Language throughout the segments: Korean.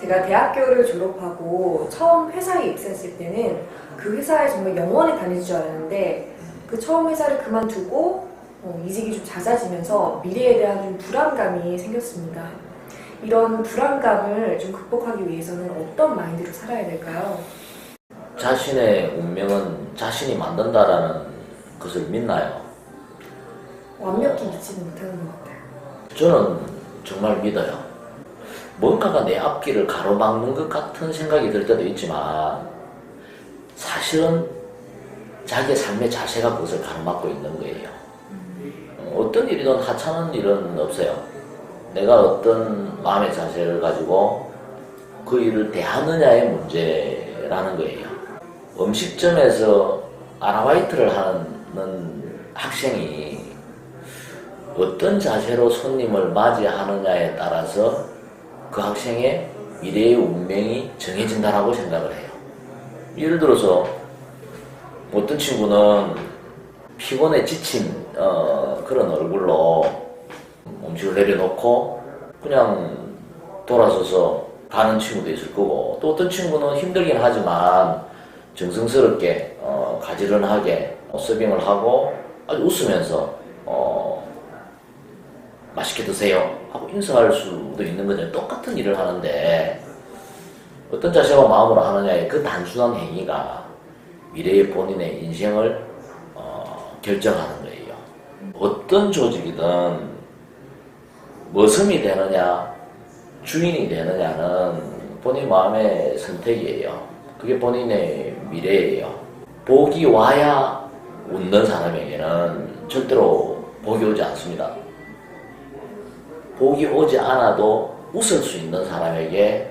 제가 대학교를 졸업하고 처음 회사에 입사했을 때는 그 회사에 정말 영원히 다닐 줄 알았는데 그 처음 회사를 그만두고 어, 이직이 좀 잦아지면서 미래에 대한 좀 불안감이 생겼습니다. 이런 불안감을 좀 극복하기 위해서는 어떤 마인드로 살아야 될까요? 자신의 운명은 자신이 만든다라는 것을 믿나요? 완벽히 믿지는 못하는 것 같아요. 저는 정말 믿어요. 뭔가가 내 앞길을 가로막는 것 같은 생각이 들 때도 있지만 사실은 자기의 삶의 자세가 그것을 가로막고 있는 거예요. 어떤 일이든 하찮은 일은 없어요. 내가 어떤 마음의 자세를 가지고 그 일을 대하느냐의 문제라는 거예요. 음식점에서 아르바이트를 하는 학생이 어떤 자세로 손님을 맞이하느냐에 따라서 그 학생의 미래의 운명이 정해진다라고 생각을 해요. 예를 들어서 어떤 친구는 피곤에 지친 어, 그런 얼굴로 음식을 내려놓고 그냥 돌아서서 가는 친구도 있을 거고 또 어떤 친구는 힘들긴 하지만 정성스럽게 어, 가지런하게 서빙을 하고 아주 웃으면서 어, 맛있게 드세요 하고 인사할 수도 있는 거죠. 똑같은 일을 하는데 어떤 자세와 마음으로 하느냐의 그 단순한 행위가 미래의 본인의 인생을 어, 결정하는 거예요. 어떤 조직이든 머슴이 되느냐 주인이 되느냐는 본인 마음의 선택이에요. 그게 본인의 미래예요. 복이 와야 웃는 사람에게는 절대로 복이 오지 않습니다. 복이 오지 않아도 웃을 수 있는 사람에게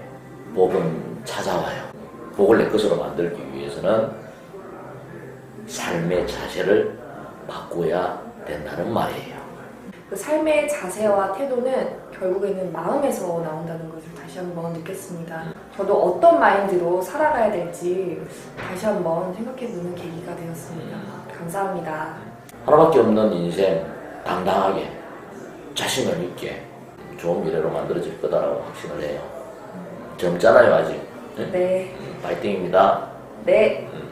복은 찾아와요. 복을 내 것으로 만들기 위해서는 삶의 자세를 바꿔야 된다는 말이에요. 그 삶의 자세와 태도는 결국에는 마음에서 나온다는 것을 다시 한번 느꼈습니다. 저도 어떤 마인드로 살아가야 될지 다시 한번 생각해보는 계기가 되었습니다. 감사합니다. 하나밖에 없는 인생 당당하게 자신을 있게 좋은 미래로 만들어질 거다라고 확신을 해요. 젊잖아요 아직. 네, 파이팅입니다. 네, 음.